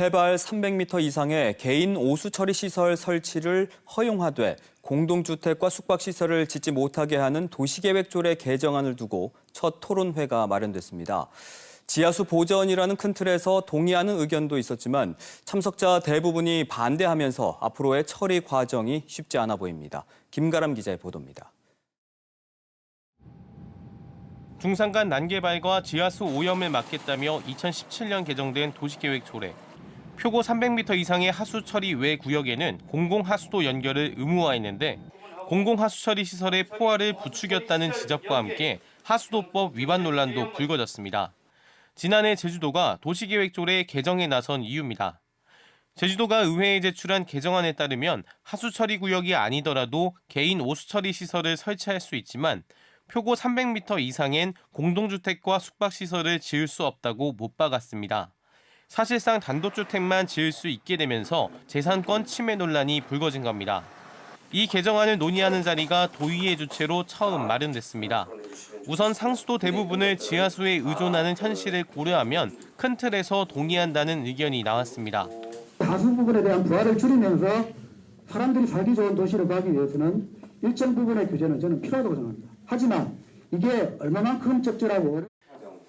해발 300m 이상의 개인 오수 처리 시설 설치를 허용하되 공동주택과 숙박시설을 짓지 못하게 하는 도시계획조례 개정안을 두고 첫 토론회가 마련됐습니다. 지하수 보전이라는 큰 틀에서 동의하는 의견도 있었지만 참석자 대부분이 반대하면서 앞으로의 처리 과정이 쉽지 않아 보입니다. 김가람 기자의 보도입니다. 중산간 난개발과 지하수 오염을 막겠다며 2017년 개정된 도시계획 조례. 표고 300m 이상의 하수 처리 외 구역에는 공공 하수도 연결을 의무화했는데 공공 하수 처리 시설의 포화를 부추겼다는 지적과 함께 하수도법 위반 논란도 불거졌습니다. 지난해 제주도가 도시계획조례 개정에 나선 이유입니다. 제주도가 의회에 제출한 개정안에 따르면 하수 처리 구역이 아니더라도 개인 오수 처리 시설을 설치할 수 있지만 표고 300m 이상엔 공동주택과 숙박시설을 지을 수 없다고 못 박았습니다. 사실상 단독주택만 지을 수 있게 되면서 재산권 침해 논란이 불거진 겁니다. 이 개정안을 논의하는 자리가 도의회 주최로 처음 마련됐습니다. 우선 상수도 대부분을 지하수에 의존하는 현실을 고려하면 큰 틀에서 동의한다는 의견이 나왔습니다. 다수 부분에 대한 부하를 줄이면서 사람들이 살기 좋은 도시를 가기 위해서는 일정 부분의 규제는 저는 필요하다고 생각합니다. 하지만 이게 얼마만큼 적절하고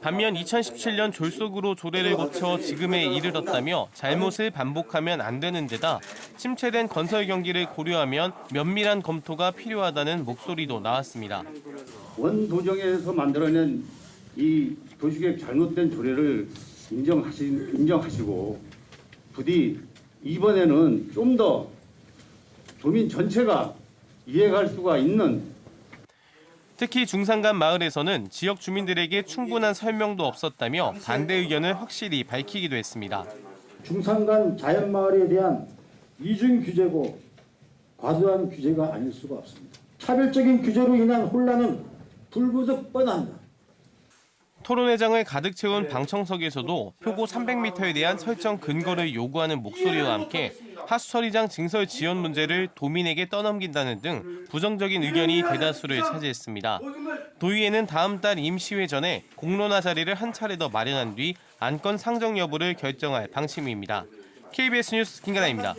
반면 2017년 졸속으로 조례를 거쳐 지금에 이르렀다며 잘못을 반복하면 안 되는 데다 침체된 건설 경기를 고려하면 면밀한 검토가 필요하다는 목소리도 나왔습니다. 원도정에서 만들어낸 이 도시계획 잘못된 조례를 인정하시, 인정하시고 부디 이번에는 좀 더 도민 전체가 이해할 수가 있는 특히 중산간 마을에서는 지역 주민들에게 충분한 설명도 없었다며 반대 의견을 확실히 밝히기도 했습니다. 중산간 자연 마을에 대한 이중 규제고 과도한 규제가 아닐 수가 없습니다. 차별적인 규제로 인한 혼란은 불구적 뻔합니다. 토론회장을 가득 채운 방청석에서도 표고 300m에 대한 설정 근거를 요구하는 목소리와 함께 하수처리장 증설 지연 문제를 도민에게 떠넘긴다는 등 부정적인 의견이 대다수를 차지했습니다. 도의회는 다음 달 임시회 전에 공론화 자리를 한 차례 더 마련한 뒤 안건 상정 여부를 결정할 방침입니다. KBS 뉴스 김가나입니다.